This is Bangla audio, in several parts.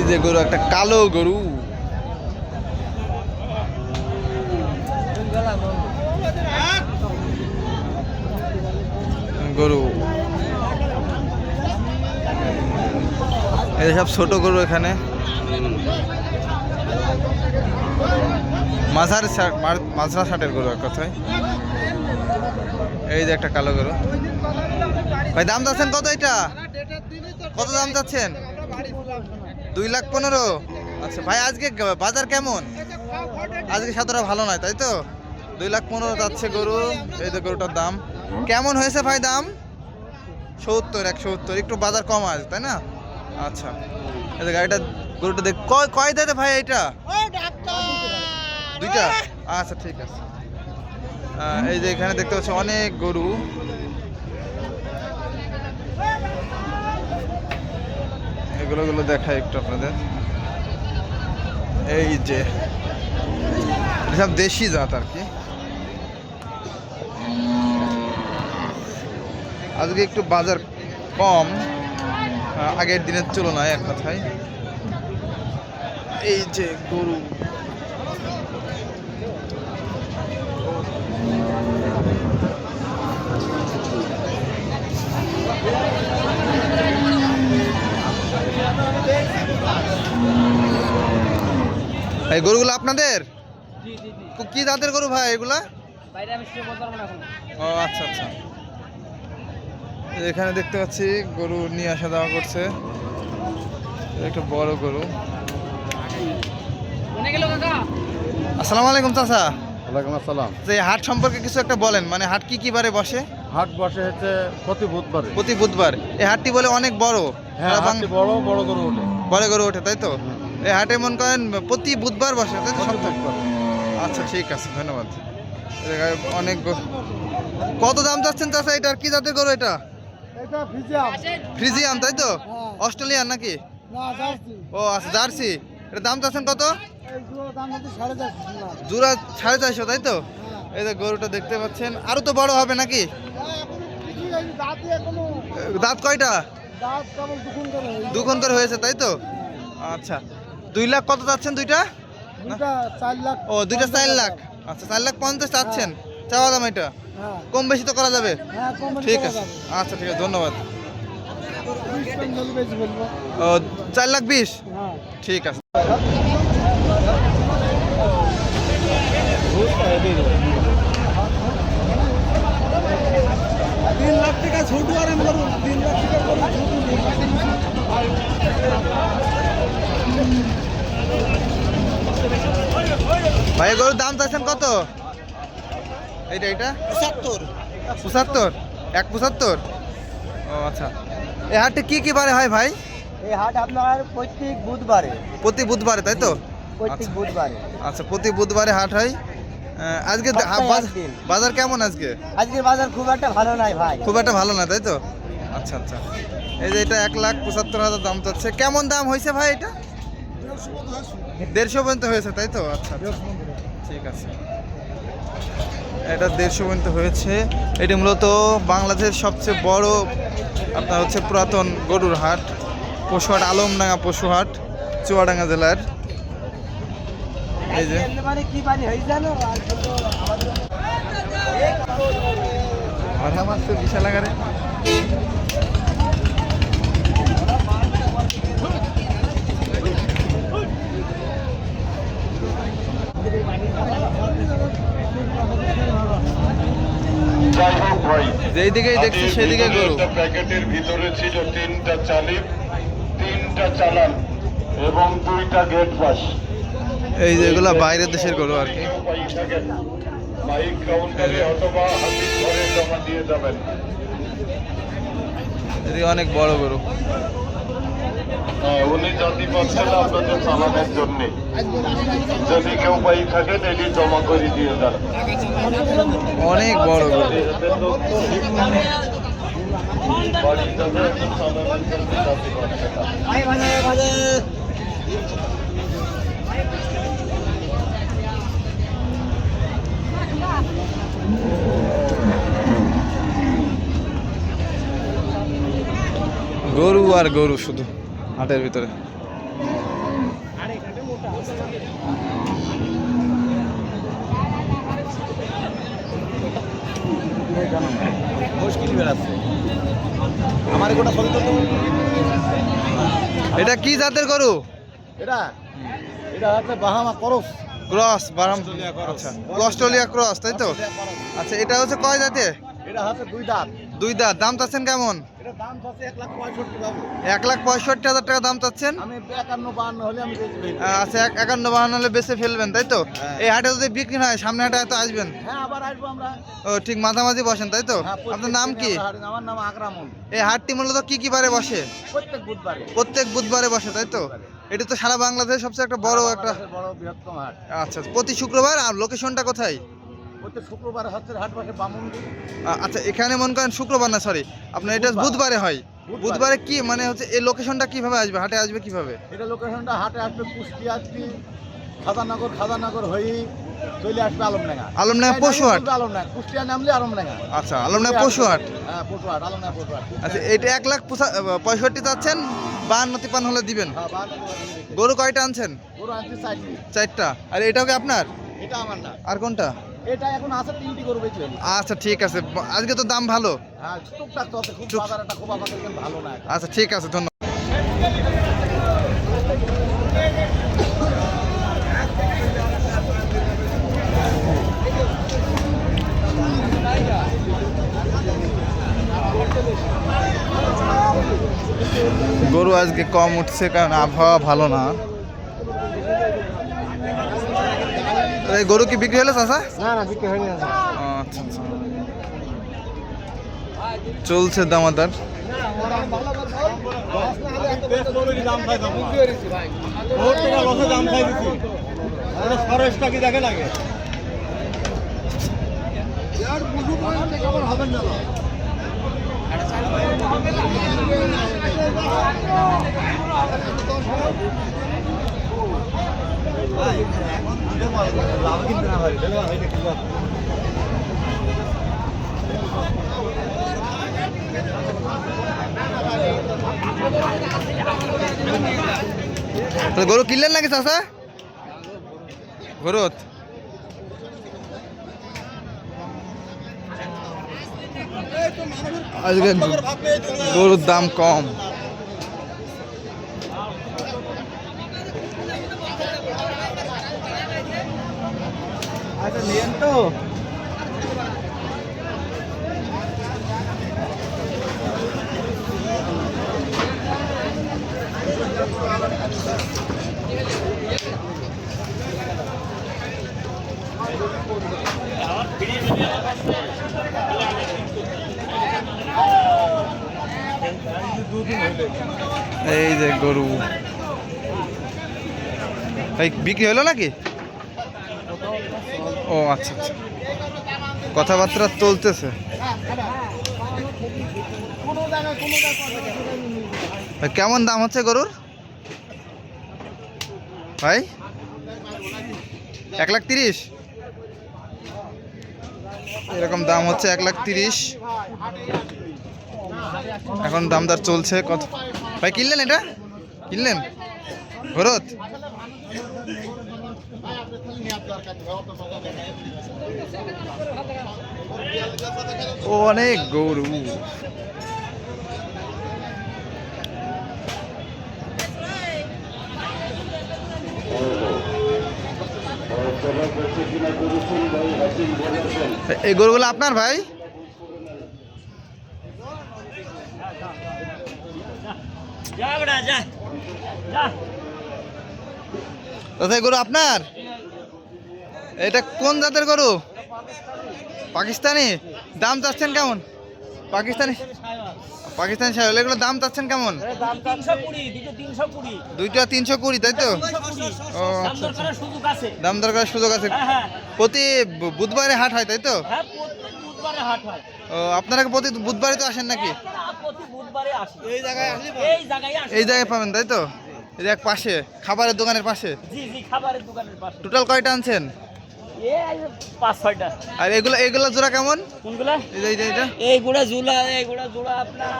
এই যে গরু, একটা কালো গরু। গরু। এই সব ছোট গরু এখানে। মাঝার মাঝরা ষাটের গরু এক কথায়। এই যে একটা কালো গরু। ভাই, দাম যাচ্ছেন কত এটা? কত দাম যাচ্ছেন দুই লাখ পনেরো? আচ্ছা ভাই, আজকে বাজার কেমন? আজকে সাতটা ভালো নয়, তাই তো? দুই লাখ পনেরো যাচ্ছে গরু, এই তো গরুটার দাম। কেমন হয়েছে ভাই দাম? সত্তর এক সত্তর, একটু বাজার কম আছে, তাই না? আচ্ছা এই যে গাড়িটা গরুটা দেখ, কয় কয় দেয় ভাই এটা? দুইটা? আচ্ছা ঠিক আছে। এই যে এখানে দেখতে পাচ্ছি অনেক গরু। এগুলো গুলো দেখাই একটু আপনাদের। এই যে সব দেশি জাত আর কি। আজকে একটু বাজার কম আগের দিনের তুলনায় এক কথায়। এই যে গরু এই গরুগুলো আপনাদের? কি জাতের গরু ভাই এগুলা? ও আচ্ছা আচ্ছা। এখানে দেখতে পাচ্ছি গরু নিয়ে আসা যাওয়া করছে। একটা বড় গরু। আসসালামু আলাইকুম চাচা। ওয়ালাইকুম আসসালাম। যে হাট সম্পর্কে কিছু একটা বলেন মানে হাট কি কি বারে বসে? হাট বসে হচ্ছে প্রতি বুধবার। প্রতি বুধবার। এই হাটটি বলে অনেক বড়। হ্যাঁ বড় বড় গরু ওঠে। বড় গরু ওঠে তাই তো? এই হাটে মন করেন প্রতি বুধবার বসে তাই তো সপ্তাহে? আচ্ছা ঠিক আছে ধন্যবাদ। অনেক কত দাম চাচ্ছেন চাচা এটার? কি জাতের গরু এটা? ফ্রিজিয়ান। তাই তো? হ্যাঁ। অস্ট্রেলিয়ান নাকি? না জার্সি। ও আচ্ছা জার্সি। এটা দাম চাচ্ছেন কত? জোড়া সাড়ে চারশো তাই তো? হ্যাঁ। এই যে গরুটা দেখতে পাচ্ছেন। আরও তো বড় হবে নাকি? দাঁত কয়টা? হয়েছে। দুখন করে হয়েছে তাই তো? আচ্ছা দুই লাখ কত চাচ্ছেন দুইটা? ও দুইটা চার লাখ। আচ্ছা চার লাখ পঞ্চাশ চাচ্ছেন। চাওয়া দাম এটা? হ্যাঁ। কম বেশি তো করা যাবে? হ্যাঁ ঠিক আছে। আচ্ছা ঠিক আছে ধন্যবাদ। ও চার লাখ বিশ? হ্যাঁ। ঠিক আছে। তিন লাখ টাকা ছোট আরাম করব তিন লাখ টাকা ভাই গরুর দাম চাইছেন কত? এইটা এটা পঁচাত্তর। পঁচাত্তর? এক পঁচাত্তর? ও আচ্ছা। এই হাটে কি কি বারে হয় ভাই? এই হাট আপনার প্রত্যেক বুধবারে। প্রতি বুধবারে তাই তো? প্রত্যেক আচ্ছা। বুধবারে। আচ্ছা প্রতি বুধবারে হাট হয়? আজকে। বাজার কেমন আজকে? আজকের বাজার খুব একটা ভালো নাই ভাই। খুব একটা ভালো না তাই তো? আচ্ছা আচ্ছা। এই যে এটা এক লাখ পঁচাত্তর হাজার দাম চাচ্ছে। কেমন দাম হয়েছে ভাই এটা? দেড়শো পর্যন্ত হয়েছে তাই তো? আচ্ছা আচ্ছা। ঠিক আছে। এটা দেড়শো পর্যন্ত হয়েছে। এটি মূলত বাংলাদেশের সবচেয়ে বড় আপনার হচ্ছে পুরাতন গরুর হাট পশুহাট আলমডাঙ্গা পশুহাট চুয়াডাঙ্গা জেলার। এই যে। মানে কি পানি জানো মাথা মাছ তো বিশাল আকারে। যাই দিকেই দেখছি সেদিকে গরু। প্যাকেটের ভিতরে ছিল তিনটা চালিপ তিনটা চালান এবং দুইটা গেট পাস এই যেগুলো বাইরের দেশের গরু আর কি। অনেক বড় গরু। হ্যাঁ, উনি জাতি পাচ্ছেন আপনাদের চালানের জন্য। যদি কেউ পাই থাকেন এটি জমা করে দিয়ে যান অনেক বড় গরু বাড়ি যাবে চালানের জন্য জাতি পাচ্ছে না গরু আর গরু শুধু হাটের ভিতরে। আমার গোটা ছবি তো এটা কি জাতের গরু? এটা এটা হচ্ছে বাহামা করস। ক্রস বারাম অস্ট্রেলিয়া আচ্ছা অস্ট্রেলিয়া ক্রস তাই তো? আচ্ছা এটা হচ্ছে কয় জাতে এটা হচ্ছে দুই দাঁত। দুই দাঁত দাম চাচ্ছেন কেমন? এক লাখ পঁয়ষট্টি হাজার টাকা দাম চাচ্ছেন? আচ্ছা এক- একান্ন বাহান্ন হলে বেচে ফেলবেন তাই তো? হ্যাঁ। এই হাটে যদি বিক্রি হয় সামনে হাটে হয়তো আসবেন। হ্যাঁ ও ঠিক মাঝামাঝি বসেন তাই তো? হ্যাঁ, আপনার নাম কি? আমার নাম আকরামুল। এই হাটটি মূলত কি কি বারে বসে? প্রত্যেক বুধবারে। প্রত্যেক বুধবারে বসে তাই তো? এটা তো সারা বাংলাদেশের সবচেয়ে একটা বড় একটা বড় বৃহত্তম হাট। আচ্ছা প্রতি শুক্রবার? আর লোকেশনটা কোথায়? প্রত্যেক শুক্রবার হচ্ছে হাট বসে বামুনদি আচ্ছা এখানে মনে করেন শুক্রবার না সরি আপনার এটা বুধবারে। হয়। বুধবারে। কি মানে হচ্ছে এই লোকেশনটা কীভাবে আসবে? হাটে আসবে কীভাবে? এটা লোকেশনটা হাটে আসবে কুষ্টিয়া আসবি খাদানগর খাদানগর হয়ে চলে আসবে আলমডাঙ্গা। আলমডাঙ্গা পশুহাট। আলমডাঙ্গা কুষ্টিয়া নামলে আলমডাঙ্গা। আচ্ছা আলমনা পশুহাট? হ্যাঁ পশুহাট আলমডাঙ্গা পশুহাট। আচ্ছা এটা এক লাখ পঁয়ষট্টি চাচ্ছেন তিপান্ন হলে দিবেন? হ্যাঁ বাহান্ন করে দিবে। গরু কয়টা আনছেন? চারটি। আর এটাও কি আপনার? এটা আমার না। আর কোনটা? এটা এখন আছে তিনটি গরু বেঁচে আচ্ছা ঠিক আছে। আজকে তো দাম ভালো। হ্যাঁ টুকটাক চলছে খুব বাজারটা খুব আমাদের ভালো না আচ্ছা ঠিক আছে ধন্যবাদ। গরু আজকে কম উঠছে কারণ আবহাওয়া ভালো না। এই গরু কি বিক্রি হলো চাষা না না বিক্রি হয়নি আচ্ছা আচ্ছা। চলছে দামাদার। তো গরু কিনলেন নাকি চাষা গরুত? আজকে গরুর দাম কম। আচ্ছা নিয়েন তো এই যে গরু বিক্রি হলো নাকি? ও আচ্ছা আচ্ছা। কথাবার্তা চলতেছে। কেমন দাম হচ্ছে গরুর? ভাই, এক লাখ তিরিশ? এরকম দাম হচ্ছে এক লাখ তিরিশ। এখন দামদার চলছে, কত ভাই, কিনলেন এটা? কিনলেন? ভরত ও অনেক গরু এই গরুগুলো আপনার ভাই দাদা এই গরু আপনার? এটা কোন জাতের গরু? পাকিস্তানি? দাম চাচ্ছেন কেমন? পাকিস্তানি? পাকিস্তানি সাহেব এগুলো দাম চাচ্ছেন কেমন? দুইটা তিনশো কুড়ি। তাই তো? ও দাম আচ্ছা আচ্ছা। সুযোগ আছে। দরকার সুযোগ আছে। হ্যাঁ হ্যাঁ। প্রতি বুধবারে হাট হয় তাই তো? হ্যাঁ প্রত্যেক বুধবারে হাট হয়। ও আপনারা কি প্রতি বুধবারে তো আসেন নাকি? এই জায়গায় পাবেন তাই তো? এই এক পাশে খাবারের দোকানের পাশে। জি জি খাবারের দোকানের পাশে। টোটাল কয়টা আনছেন? পাঁচ ছয়টা। আর এগুলো এগুলো জোড়া কেমন? কোনগুলা? এই যে এটা এই গুড়া জুলা এই গুড়া জোড়া আপনার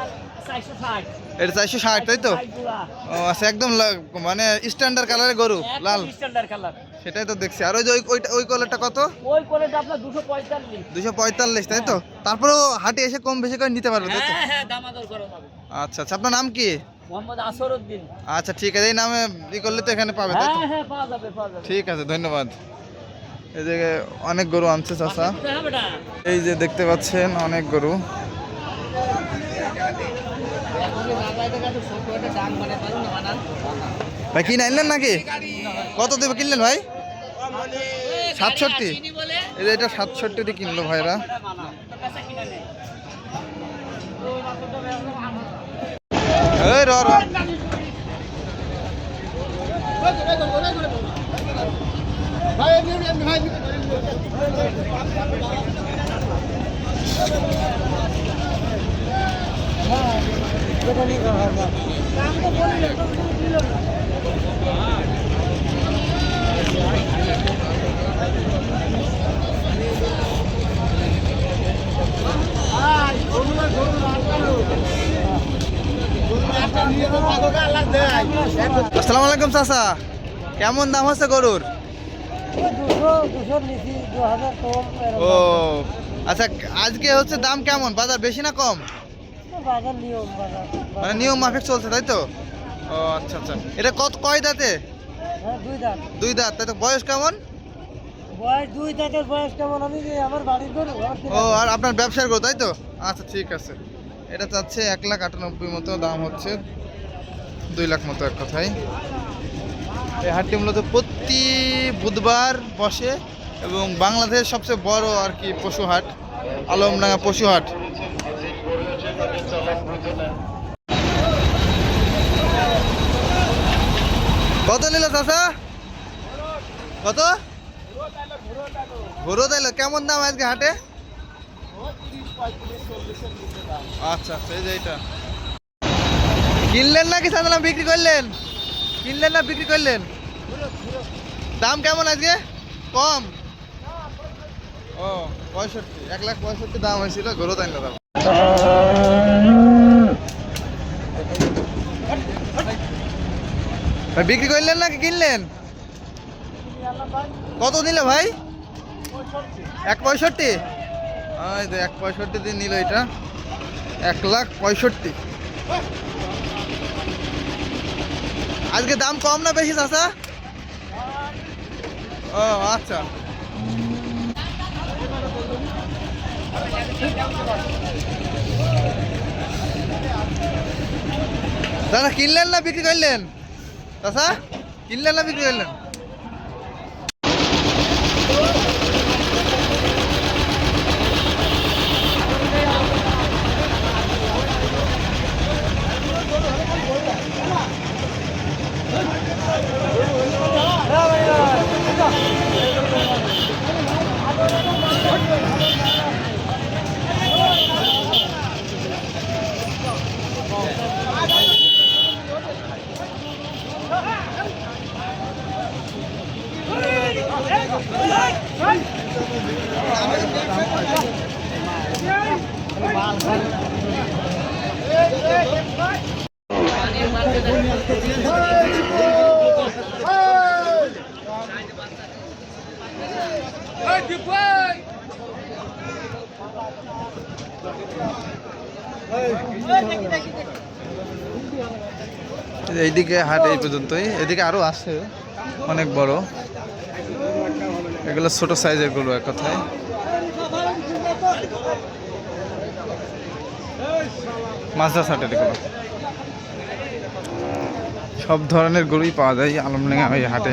চারশো ষাট। এটা চারশো ষাট তাই তো? জোড়া। ও আচ্ছা একদম মানে স্ট্যান্ডার্ড কালারের গরু লাল। স্ট্যান্ডার্ড কালার সেটাই তো দেখছি। আর ওই যে ওই- ওইটা ওই কলারটা কত? ওই আপনার দুশো পঁয়তাল্লিশ। দুশো পঁয়তাল্লিশ তাই তো? তারপরেও হাটে এসে কম বেশি করে নিতে পারবে তাই তো? হ্যাঁ হ্যাঁ আচ্ছা আচ্ছা আপনার নাম কি? মোহাম্মদ আচ্ছা ঠিক আছে এই নামে ই করলে তো এখানে পাবে হ্যাঁ হ্যাঁ পাওয়া যাবে পাওয়া যাবে। ঠিক আছে ধন্যবাদ। এই যে অনেক গরু আনছে চাষা এই যে দেখতে পাচ্ছেন অনেক গরু। ভাই কিনে আনলেন নাকি? কত দেবে কিনলেন ভাই? সাতষট্টি? এই যে এটা সাতষট্টি কিনলো ভাইরা। এই র র। আসসালামু আলাইকুম চাচা। কেমন দাম হচ্ছে গরুর? ও আচ্ছা আজকে হচ্ছে দাম কেমন? বাজার বেশি না কম? মানে নিয়ম মাফিক চলছে তাই তো? ও আচ্ছা আচ্ছা। এটা কত কয় দাঁতে? দুই দাঁত। তাই তো বয়স কেমন? ও আর আপনার ব্যবসার গরু তাই তো? আচ্ছা ঠিক আছে। এটা চাচ্ছে এক লাখ আটানব্বই মতো, দাম হচ্ছে দুই লাখ মতো এক কথায়। এই হাটটি মূলত প্রতি বুধবার বসে এবং বাংলাদেশের সবচেয়ে বড় আর কি পশু হাট, আলমডাঙ্গা পশু হাট। কত নিল চাষা কত? ঘুরো তাইলো। কেমন দাম আজকে হাটে? আচ্ছা আচ্ছা এই যে এইটা। কিনলেন নাকি সাদালাম বিক্রি করলেন? কিনলেন না বিক্রি করলেন? দাম কেমন আজকে? কম? ও, পঁয়ষট্টি, এক লাখ পঁয়ষট্টি দাম হয়েছিল, গরু তাইল দাম ভাই, বিক্রি করলেন নাকি কিনলেন? কত নিল ভাই? এক পঁয়ষট্টি? এক পঁয়ষট্টি দিয়ে নিল এটা। এক লাখ পঁয়ষট্টি। আজকে দাম কম না বেশি চাষা ও আচ্ছা। দাদা, কিনলেন না বিক্রি করলেন? চাষা কিনলেন না বিক্রি করলেন? এইদিকে হাট এই পর্যন্তই। এদিকে আরও আছে, অনেক বড়। এগুলো ছোট সাইজের গরু এক কথায়। হাটের এগুলো সব ধরনের গরুই পাওয়া যায় আলমডাঙ্গা ওই হাটে।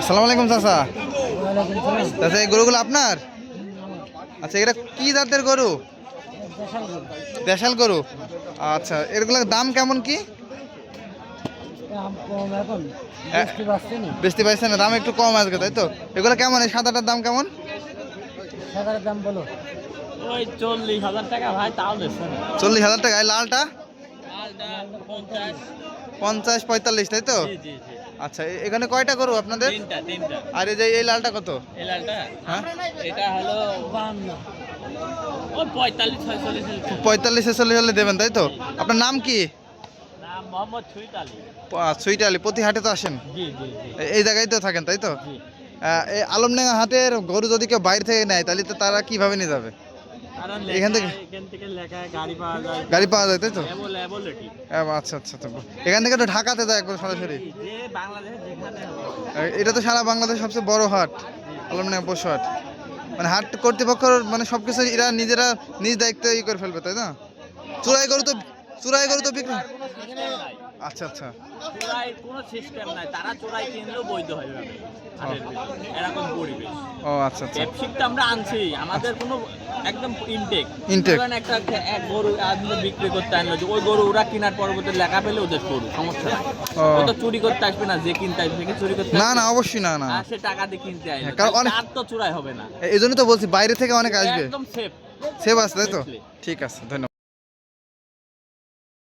আসসালামু আলাইকুম চাচা। চাচা এই গরুগুলো আপনার? আচ্ছা এটা কি জাতের গরু? দেশাল গরু। আচ্ছা এগুলোর দাম কেমন কি? পারছি বেচতে পাইছে না দাম একটু কম আজকে তাই তো? এগুলো কেমন এই সাদাটার দাম কেমন? সাদারের দাম বলো। চল্লিশ হাজার টাকা ভাই তাও চল্লিশ হাজার টাকা এই লালটা? পঞ্চাশ। পঁয়তাল্লিশ তাই তো? আচ্ছা এখানে কয়টা গরু আপনাদের? আর এই যে এই লালটা কত? এই লালটা? হ্যাঁ? এটা হলো পঁয়তাল্লিশ ছয়চল্লিশ হলে দেবেন। তাই তো? আপনার নাম কি? সুইট আলী। প্রতি হাটে তো আসেন? এই জায়গায় তো থাকেন তাই তো? আলমডাঙ্গা হাটের গরু যদি কেউ বাইরে থেকে নেয় তাহলে তো তারা কীভাবে নিয়ে যাবে? এখান থেকে- গাড়ি পাওয়া যায়। তাই তো? আহ, আচ্ছা আচ্ছা আচ্ছা। এখান থেকে তো ঢাকাতে যায় একবার সরাসরি। এটা তো সারা বাংলাদেশের সবচেয়ে বড় হাট আলমডাঙ্গা পশু হাট। মানে হাট কর্তৃপক্ষ মানে সব কিছু এরা নিজেরা নিজ দায়িত্বে ই করে ফেলবে তাই না? চুরাই গরু তো চুরাই গরু তো বিক্রি আচ্ছা আচ্ছা। চোরাই কোনো সিস্টেম নাই। তারা চোরাই কিনলেও বৈধ হয়ে যাবে। এরকম পরিবেশ। ও আচ্ছা আচ্ছা। পেপসিক তো আমরা আনছি। আমাদের কোনো একদম ইনটেক Intake। একটা এক গরু আনলো বিক্রি করতে আনলো যে ওই গরু ওরা কেনার পরবর্তী লেখা পেলে ওদের গরু সমস্যা নাই। ও। তো চুরি করতে আসবে না যে কিনতে আসবে সে চুরি করতে না না অবশ্যই না না। সে টাকা দিয়ে কিনতে আসবে। হ্যাঁ, কারণ অনেক- তো চুরাই হবে না। এই জন্য তো বলছি বাইরে থেকে অনেক আসবে। একদম সেফ সেভ আছে তাই তো? ঠিক আছে ধন্যবাদ।